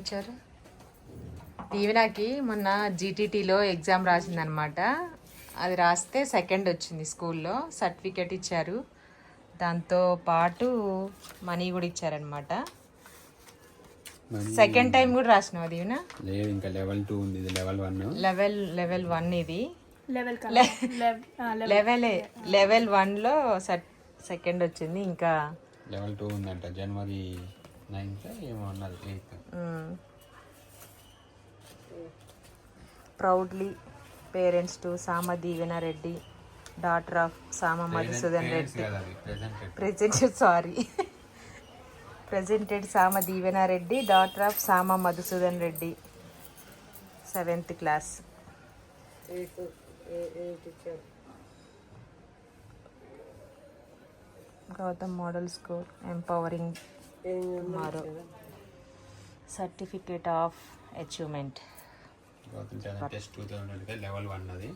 వచ్చారు దీవెనకి మొన్న జీటీటీలో ఎగ్జామ్ రాసిందనమాట అది రాస్తే సెకండ్ వచ్చింది స్కూల్లో. సర్టిఫికేట్ ఇచ్చారు. దాంతో పాటు మనీ కూడా ఇచ్చారనమాట సెకండ్ టైం కూడా రాసినావు దీవెన? లేదు ఇంకా లెవెల్ టూ ఉంది ఇది level one level level one ఇది. లెవెల్ లెవెల్ లెవెల్ వన్లో సెకండ్ వచ్చింది ఇంకా లెవెల్ టూ ఉందంట జనవరి నైన్త్ ఏమో అన్నది ఎయిత్. ప్రౌడ్లీ పేరెంట్స్ టు సామ దీవెన Reddy daughter of Sama Madhusudan Reddy. Presented sorry presented Sama Deevena Reddy daughter of Sama Madhusudan Reddy. Seventh class. Gautam model school empowering. మారో. Certificate of achievement level one అది.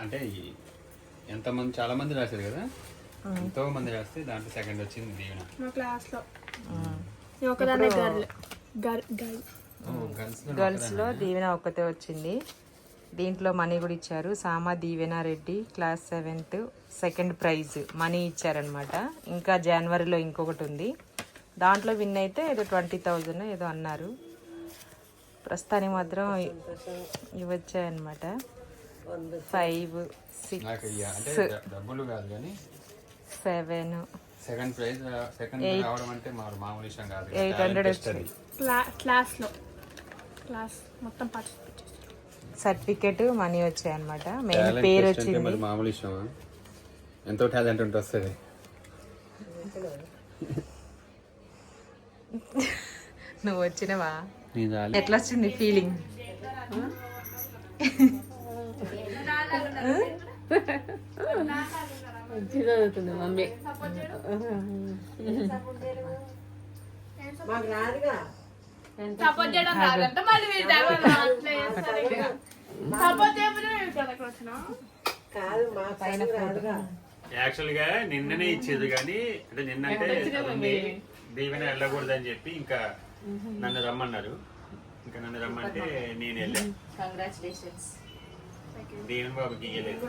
అంటే ఈ- ఎంతమంది చాలా మంది రాశారు కదా? ఎంతో మంది రాస్తే దాంట్లో సెకండ్ వచ్చింది దీవెన. మా క్లాస్లో గర్ల్స్ గర్ల్స్లో దీవెన ఒక్కతే వచ్చింది. దీంట్లో మనీ కూడా ఇచ్చారు. Sama Deevena Reddy class seventh second prize money ఇచ్చారనమాట ఇంకా జనవరిలో ఇంకొకటి ఉంది. దాంట్లో విన్ అయితే ఏదో ట్వంటీ థౌజండ్ ఏదో అన్నారు. ప్రస్తుతానికి మాత్రం ఇవి వచ్చాయన్నమాట ఫైవ్ సిక్స్ డ- డబ్బులు కాదు కానీ సెవెన్. సెకండ్ ప్రైజ్ సెకండ్ రావడం అంటే మా మామూలు విషయం కాదు. ఎయిట్ హండ్రెడ్ టెస్ట్ అది. క్లా క్లాస్లో క్లాస్ మొత్తం పార్టిసిపేట్ సర్టిఫికెట్ మనీ వచ్చాయన్నమాట. మెయిన్ టాలెంట్ పేరు వచ్చింది. మరి మామూలు విషయమా? ఎంతో టాలెంట్ ఉంటే వస్తుంది. నువ్వు వచ్చినవా? ఎట్లా వచ్చింది ఫీలింగ్ సపోర్ట్ చేయడం రాదంటే. మళ్ళీ యాక్చువల్గా నిన్ననే ఇచ్చేది కానీ అంటే నిన్న అంటే ఉంది, దీవెన వెళ్ళకూడదని చెప్పి ఇంకా నన్ను రమ్మన్నారు. ఇంకా నన్ను రమ్మంటే నేను వెళ్ళాను కంగ్రాచులేషన్స్ దీవెన బాబుకి ఇయ్యలేదు.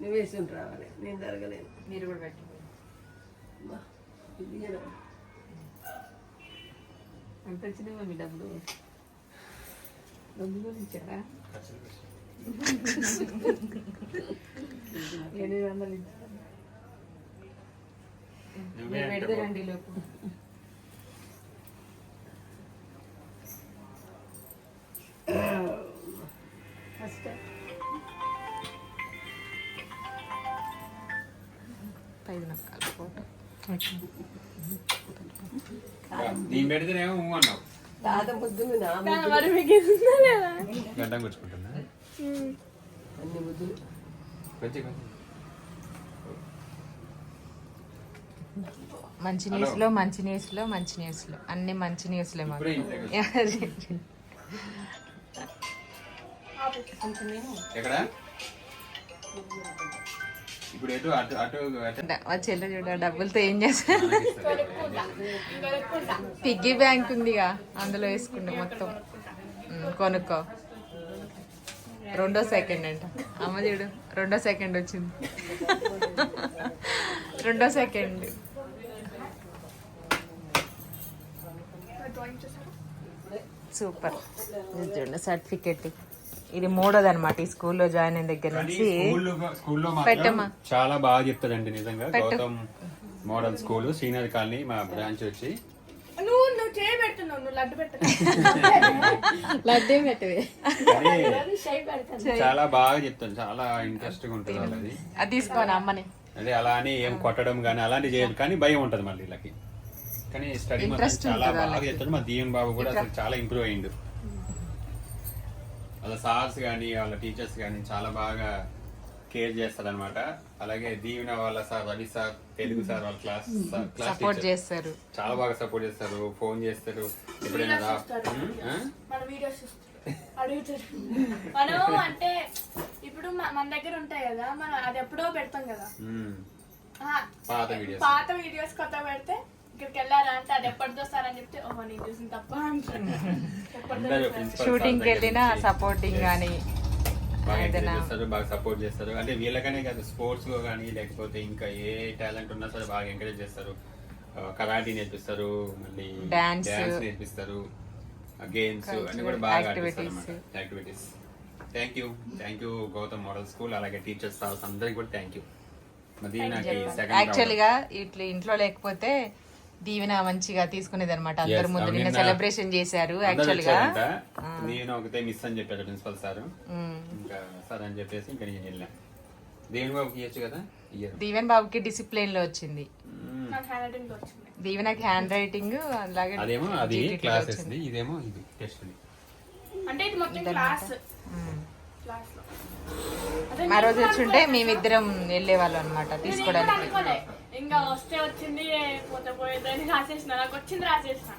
నువ్వు వేసుకుని రావాలి నేను జరగలేను మీరు కూడా పెట్టండి ఇది ఇయ్యను. ఎంత వచ్చినాయి మీ డబ్బులు డబ్బులు కూడా ఇచ్చారా ఎనిమిది వందలు ఇచ్చారా నువ్వే అంటే పెడితే రండి లోపు ఫస్ట్ పైన నొక్కాలి ఫోటో నేను పెడితేనేమో ఊ అన్నావు. తాత ముద్దులు నా కానీ మరి మీకు ఇస్తుందా లేదా? గడ్డం కూర్చుకుంటున్నా అన్ని ముద్దులు. కొంచెం కొంచెం మంచి న్యూస్లో మంచి న్యూస్లో మంచి న్యూస్లో. అన్ని మంచి న్యూస్లే మాకు. ఎక్కడ? ఇప్పుడు ఎటు అటు అటు మా చెల్లె చూడ డబ్బులతో ఏం చేస్తా? పిగ్గీ బ్యాంక్ ఉందిగా అందులో వేసుకుంటే మొత్తం. కొనుక్కో. రెండో సెకండ్ అంట. అమ్మ చూడు రెండో సెకండ్ వచ్చింది. రెండో సెకండ్. సూపర్. చూడండి సర్టిఫికెట్. ఇది మూడోది అనమాట ఈ స్కూల్లో జాయిన్ అయిన దగ్గర నుంచి స్కూల్లో పెట్టమ్మా. చాలా బాగా చెప్తాడండి నిజంగా. Gautam model school Srinagar colony మా బ్రాంచ్ వచ్చి. చాలా బాగా చెప్తాను చాలా ఇంట్రెస్ట్గా ఉంటుంది వాళ్ళది. అది తీసుకోని అమ్మని? అదే అలా అని ఏం కొట్టడం కానీ అలాంటివి చేయదు. కానీ భయం ఉంటుంది మళ్ళీ వీళ్ళకి. కానీ స్టడీ చాలా బాగా. చెప్తాడు. మా దీవెన్ బాబు కూడా అసలు చాలా ఇంప్రూవ్ అయ్యిండు వాళ్ళ సార్స్ కానీ వాళ్ళ టీచర్స్ కానీ చాలా బాగా కేర్ చేస్తారనమాట అలాగే దీవెన వాళ్ళ sir Ravi sir Telugu sir వాళ్ళ క్లాస్ క్లాస్ సపోర్ట్ చేస్తారు. చాలా బాగా సపోర్ట్ చేస్తారు. ఫోన్ చేస్తారు. ఎప్పుడైనా రా? మన వీడియోస్ చూస్తారు. అడుగుతారు. మనం అంటే ఇప్పుడు మన దగ్గర ఉంటాయి కదా మనం అది ఎప్పుడో పెడతాం కదా. పాత వీడియోస్. పాత వీడియోస్ కొత్త పెడితే ఇక్కడికి వెళ్ళారా అంటే అది ఎప్పటితో వస్తారని చెప్తే ఓహో నేను చూసిన తప్ప. ప్రిన్సిపల్ షూటింగ్ వెళ్ళినా సపోర్టింగ్ కానీ బాగా చేస్తారు సపోర్ట్ చేస్తారు. అంటే వీళ్ళకనే కాదు స్పోర్ట్స్లో కానీ లేకపోతే ఇంకా ఏ టాలెంట్ ఉన్నా సరే బాగా ఎంకరేజ్ చేస్తారు. కరాటీ నేర్పిస్తారు మళ్ళీ. డాన్స్ నేర్పిస్తారు గేమ్స్ అన్ని కూడా బాగా. Activities thank you thank you Gautam model school అలాగే టీచర్స్ అందరికి కూడా థ్యాంక్ యూ మరి నాకు యాక్చువల్గా ఇట్లా ఇంట్లో లేకపోతే దీవెన మంచిగా తీసుకునేది అనమాట అందరి ముందు నిన్న సెలబ్రేషన్ చేశారు యాక్చువల్గా. నేను ఒకతే మిస్ అని చెప్పారు ప్రిన్సిపల్ సార్ ఇంకా సార్ అని చెప్పేసి ఇంకా నేను వెళ్ళాను దేవుని బాబుకి ఇవ్వచ్చు కదా? ఇయ్యరు. దీవెన్ బాబుకి డిసిప్లిన్లో వచ్చింది. నాకు హ్యాండ్ రైటింగ్లో వచ్చింది. దీవెనకి హ్యాండ్ రైటింగ్ అలాగే అదేమో అది లో క్లాసెస్ వచ్చింది. ఇదేమో ఇది టెస్ట్ అంటే ఇది మొత్తం క్లాస్. క్లాస్ ఆ రోజు వచ్చుంటే అనుకోలే. మేమిద్దరం వెళ్ళేవాళ్ళం అనమాట తీసుకోవడానికి. ఇంకా వస్తే వచ్చింది పోతే పోయేదని రాసేసిన. నాకు వచ్చింది రాసేసిన.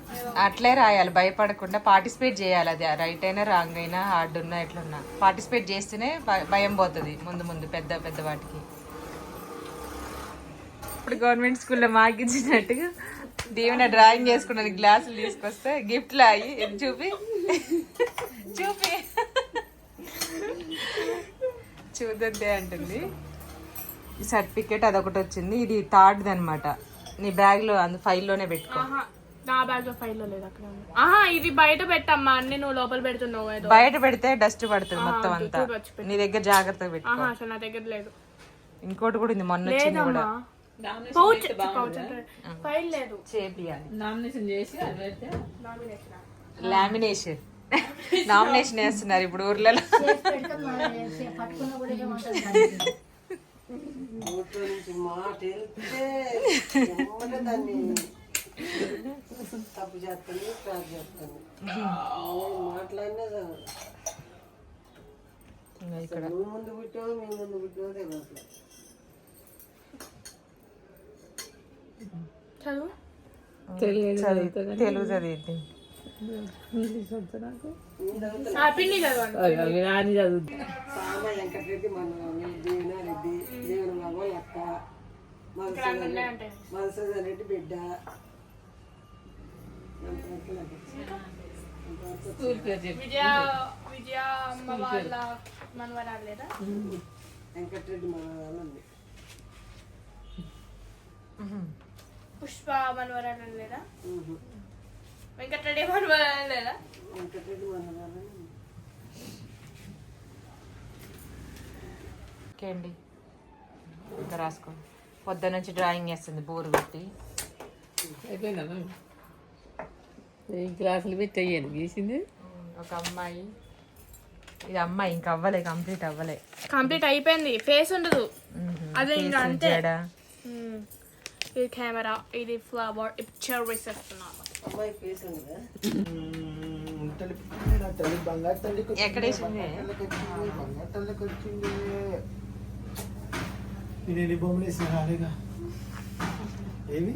అట్లే రాయాలి భయపడకుండా పార్టిసిపేట్ చేయాలి అది. రైట్ అయినా రాంగ్ అయినా హార్డ్ ఉన్నా ఎట్లున్నా. పార్టిసిపేట్ చేస్తేనే భయం పోతుంది ముందు ముందు పెద్ద పెద్ద వాటికి. ఇప్పుడు గవర్నమెంట్ స్కూల్లో మాకిచ్చినట్టుగా దీవెన డ్రాయింగ్ చేసుకున్నది గ్లాసులు తీసుకొస్తే గిఫ్ట్లు అయ్యి ఇది చూపి. చూపి. చూద్దే అంటుంది. సర్టిఫికేట్ అదొకటి వచ్చింది. ఇది థర్డ్ది అనమాట నీ బ్యాగ్లో అందు ఫైల్లోనే పెట్టుకో. ఆహా నా బ్యాగ్లో ఫైల్లో లేదు అక్కడ. ఆహా ఇది బయట పెట్టమ్మా. అన్ని నువ్వు లోపల పెడుతున్నావు ఏదో. బయట పెడితే డస్ట్ పడుతుంది మొత్తం అంతా పెట్టు. నీ దగ్గర జాగ్రత్తగా పెట్టుకో. ఆహా అసలు నా దగ్గర లేదు. ఇంకోటి కూడా ఉంది. మొన్న వచ్చింది కూడా. పౌచ్ పౌచ్ ఫైల్ లేదు. చేపియాలి. నామినేషన్ చేసి లామినేషన్ నామినేషన్ వేస్తున్నారు ఇప్పుడు ఊర్లలో. తప్పు చేస్తాను క్రాస్ చేస్తాను? నేను మాట్లాడినా చాలు. ఇంకా ఇక్కడ. నువ్వు ముందు పుట్టావు మీ ముందు పుట్టావు తెలియదు చదువు. తెలియదు చదివి తెలుగు చదివింది రాని చదువు సామ వెంకటరెడ్డి బాబు మధుసూదన్ రెడ్డి బిడ్డ. స్కూల్ విజయ విజయ అమ్మ వాళ్ళ వెంకటరెడ్డి మన వాళ్ళని పుష్ప మనవరాలు లేదా వెంకటరెడ్డి మనవరాలు లేదా? వెంకటరెడ్డి మన వాళ్ళని ఓకే అండి. ఇంకా రాసుకో పొద్దు నుంచి డ్రాయింగ్ వేస్తుంది బోర్ పెట్టి క్లాసులు పెట్టి అయ్యాను గీసింది ఒక అమ్మాయి. ఇది అమ్మాయి ఇంకా అవ్వలే కంప్లీట్ అవ్వలే. కంప్లీట్ అయిపోయింది. ఫేస్ ఉండదు. అదే ఇంకా అంతే. ఇది కెమెరా ఇది ఫ్లవర్ ఇది చెర్రీ నేను ఎన్ని బొమ్మలు వేసిన రాలేగా? ఏమి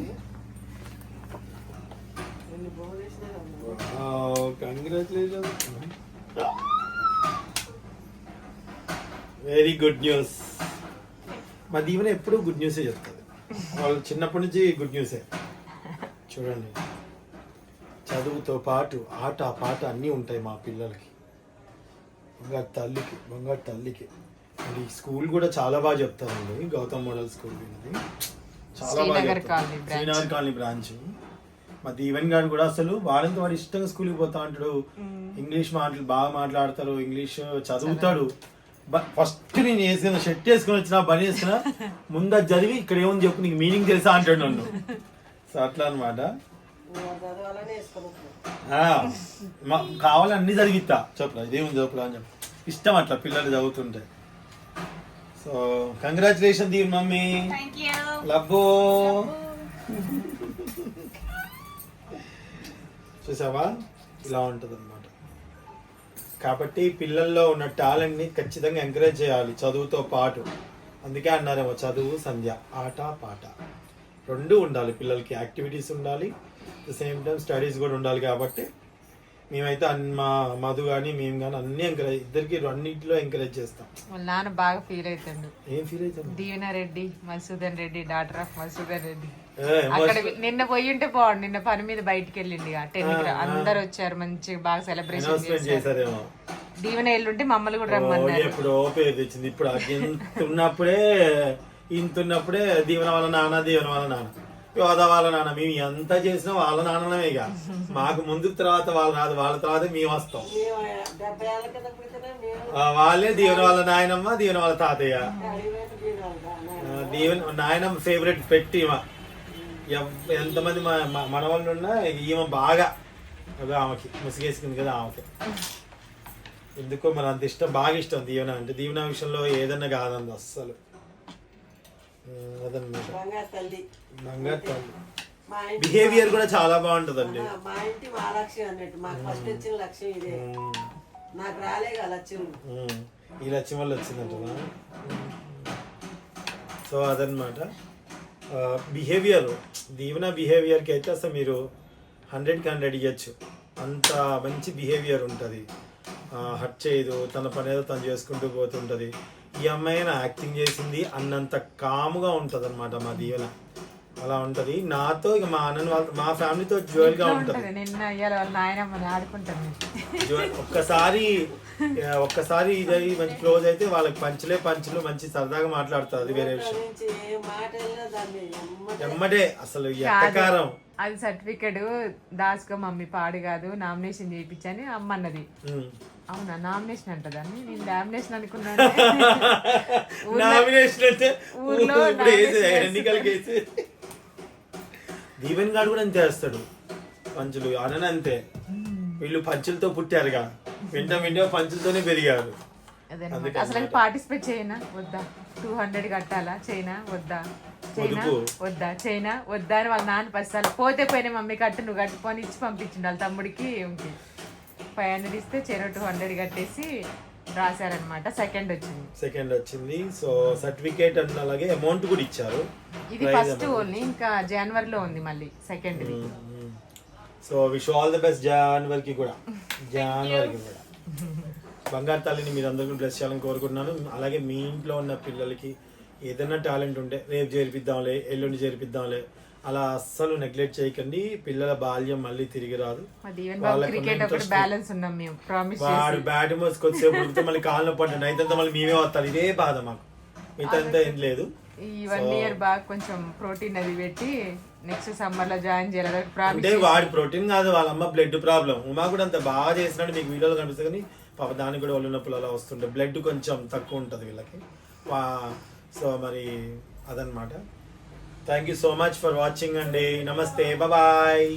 కంగ్రాచులేషన్ వెరీ గుడ్ న్యూస్ మా దీవెన ఎప్పుడూ గుడ్ న్యూసే చెప్తుంది. వాళ్ళు చిన్నప్పటి నుంచి గుడ్ న్యూసే చూడండి. చదువుతో పాటు ఆట పాట అన్నీ ఉంటాయి మా పిల్లలకి. బంగారు తల్లికి బంగారు తల్లికి. మరి స్కూల్ కూడా చాలా బాగా చెప్తారండి. గౌతమ్ మోడల్ స్కూల్ చాలా బాగా శ్రీనగర్. Colony branch. మా దీవెన్ గారు కూడా అసలు వాడంతో వాడు ఇష్టంగా స్కూల్కి పోతా అంటాడు. ఇంగ్లీష్ మాటలు బాగా మాట్లాడతారు. ఇంగ్లీష్ చదువుతాడు. ఫస్ట్ నేను వేసుకున్న షర్ట్ వేసుకుని వచ్చిన పని వేసుకున్న ముందు చదివి ఇక్కడ ఏముంది చెప్పు నీకు మీనింగ్ తెలుసా అంటాడు నన్ను. సో అట్లా అనమాట నువ్వు చదవాలని వేసుకొని కావాలని అన్ని చదివిస్తా చెప్పరా ఇదేముంది చెప్పరా అని చెప్పి. ఇష్టం అట్లా పిల్లలు చదువుతుంటే. సో కంగ్రాచులేషన్ దీని మమ్మీ. లబ్బో. చూసావా? ఇలా ఉంటుంది అనమాట కాబట్టి పిల్లల్లో ఉన్న టాలెంట్ని ఖచ్చితంగా ఎంకరేజ్ చేయాలి చదువుతో పాటు. అందుకే అన్నారేమో చదువు సంధ్య ఆట పాట. రెండు ఉండాలి. పిల్లలకి యాక్టివిటీస్ ఉండాలి. ద సేమ్ టైం స్టడీస్ కూడా ఉండాలి కాబట్టి మేమైతే మా మధు కానీ మేము కానీ అన్ని ఎంకరేజ్ ఇద్దరికి అన్నింటిలో ఎంకరేజ్ చేస్తాం. వాళ్ళ నాన్న బాగా ఫీల్ అవుతాడు ఏం ఫీల్ అవుతాం దీవెన రెడ్డి మధుసూదన్ రెడ్డి డాక్టర్ ఆఫ్ మధుసూదన్ రెడ్డి. అక్కడ నిన్న పోయి ఉంటే బాగుండు. నిన్న పని మీద బయటికి వెళ్ళిండి టెన్ అందరు వచ్చారు మంచిగా బాగా సెలబ్రేషన్ చేశారేమో. దీవెన ఎల్లుంటే మమ్మల్ని కూడా రమ్మన్నారు. ఎప్పుడో పేరు తెచ్చింది. ఇప్పుడు ఉన్నప్పుడే ఇంత ఉన్నప్పుడే దీవెన వాళ్ళ నాన్న దీవెన వాళ్ళ నాన్న. యోధ వాళ్ళ నాన్న మేము ఎంత చేసినా వాళ్ళ నాన్నమే ఇక మాకు ముందు తర్వాత వాళ్ళ నాది వాళ్ళ తర్వాత మేము వస్తాం. వాళ్ళే దీవెన వాళ్ళ నాయనమ్మ దీవెన వాళ్ళ తాతయ్య. అడిగిపోయిన దీవెన నాయనమ్మ ఫేవరెట్ పెట్టి ఎంతమంది మా మనవాళ్ళు ఉన్నా ఈమె బాగా ఆమెకి ముసిగేసుకుంది కదా ఆమెకి. ఎందుకో మరి అంత ఇష్టం బాగా ఇష్టం దీవెన. అంటే దీవెన విషయంలో ఏదన్నా కాదండి అస్సలు. బంగారు తల్లి బిహేవియర్ కూడా చాలా బాగుంటుందండి. మా ఇంటి మా లక్ష్యం అన్నట్టు. మాకు ఫస్ట్ వచ్చిన లక్ష్యం ఇదే. నాకు రాలే కదా లక్ష్యం. ఈ లక్ష్యం వల్ల వచ్చిందంటనా? సో అదనమాట బిహేవియర్ దీవెన బిహేవియర్కి అయితే అసలు మీరు హండ్రెడ్కి హండ్రెడ్ ఇవ్వచ్చు అంత మంచి బిహేవియర్ ఉంటుంది. హట్ చేయదు. తన పని ఏదో తను చేసుకుంటూ పోతుంటుంది. ఈ అమ్మాయి యాక్టింగ్ చేసింది అన్నంత కాముగా ఉంటుంది అనమాట మా దీవెన. అలా ఉంటుంది. నాతో ఇక మా అన్న వాళ్ళ మా ఫ్యామిలీతో జోయిల్గా ఉంటుంది. ఉంటది? నిన్న నాయనమ్మని ఆడుకుంటాను ఒక్కసారి ఒక్కసారి ఇది మంచి క్లోజ్ అయితే వాళ్ళకి పంచులే పంచులు మంచి సరదాగా మాట్లాడుతుంది అది వేరే విషయం. ఎమ్మటే అసలు ఎట్టకారం. అది సర్టిఫికెట్ దాసుకో మమ్మీ పాడు కాదు నామినేషన్ చేయించని అమ్మ అన్నది ఉమ్. అవునా? నామినేషన్ అంటదాన్ని నేను నామినేషన్ అనుకున్నాను. నామినేషన్ అంటే ఊర్లో ఇప్పుడు వేసే నామినేషన్ ఎన్నికలకి వేసి దీవెన్ గారు కూడా అంతే వేస్తాడు పంచులు అనని అంతే. వీళ్ళు పంచులతో పుట్టారుగా. వింట వింట పంచులతోనే పెరిగారు. అసలు పార్టిసిపేట్ చేయనా? వద్దా? టూ హండ్రెడ్ కట్టాలా? చైనా వద్దా? చైనా. వద్దా? చైనా వద్దా అని వాళ్ళ నాన్న పస్తాలు పోతే పోయినా మమ్మీ కట్టు నువ్వు కట్టుకొని ఇచ్చి పంపించిండు. వాళ్ళ తమ్ముడికి ఇంకి ఫైవ్ హండ్రెడ్ ఇస్తే చైనా టూ హండ్రెడ్ కట్టేసి రాశారనమాట సెకండ్ వచ్చింది. సెకండ్ వచ్చింది. సో సర్టిఫికేట్ అండ్ అలాగే అమౌంట్ కూడా ఇచ్చారు. ఇది ఫస్ట్ ఓన్లీ ఇంకా జనవరిలో ఉంది మళ్ళీ second so wish all the best జనవరికి కూడా. జనవరికి కూడా. బంగారు తల్లిని మీరు అందరూ బ్లెస్ చేయాలని కోరుకుంటున్నాను. అలాగే మీ ఇంట్లో ఉన్న పిల్లలకి ఏదైనా టాలెంట్ ఉంటే రేపు చేర్పిద్దాంలే ఎల్లుండి చేర్పిద్దాంలే అలా అస్సలు నెగ్లెక్ట్ చేయకండి. పిల్లల బాల్యం మళ్ళీ తిరిగి రాదు. వాడు బ్యాట్ మోసుకొచ్చేపు ఉడికితే మళ్ళీ కాళ్ళు నైట్ అంతా మళ్ళీ మేమే వస్తారు ఇదే బాధ మాకు. మిగతా ఏం లేదు. ఈ వన్ ఇయర్ బాగా కొంచెం ప్రోటీన్ అది పెట్టి నెక్స్ట్ సమ్మర్లో జాయిన్ చేయాలి. అంటే వాడి ప్రోటీన్ కాదు వాళ్ళ అమ్మ బ్లడ్ ప్రాబ్లం ఉమా కూడా అంత బాగా చేసినట్టు మీకు వీడియోలో కనిపిస్తుంది కానీ పాప దానికి కూడా ఒళ్ళు నొప్పులు అలా వస్తుంటాయి బ్లడ్ కొంచెం తక్కువ ఉంటుంది వీళ్ళకి. సో మరి అదనమాట. Thank you so much for watching అండి నమస్తే బాయ్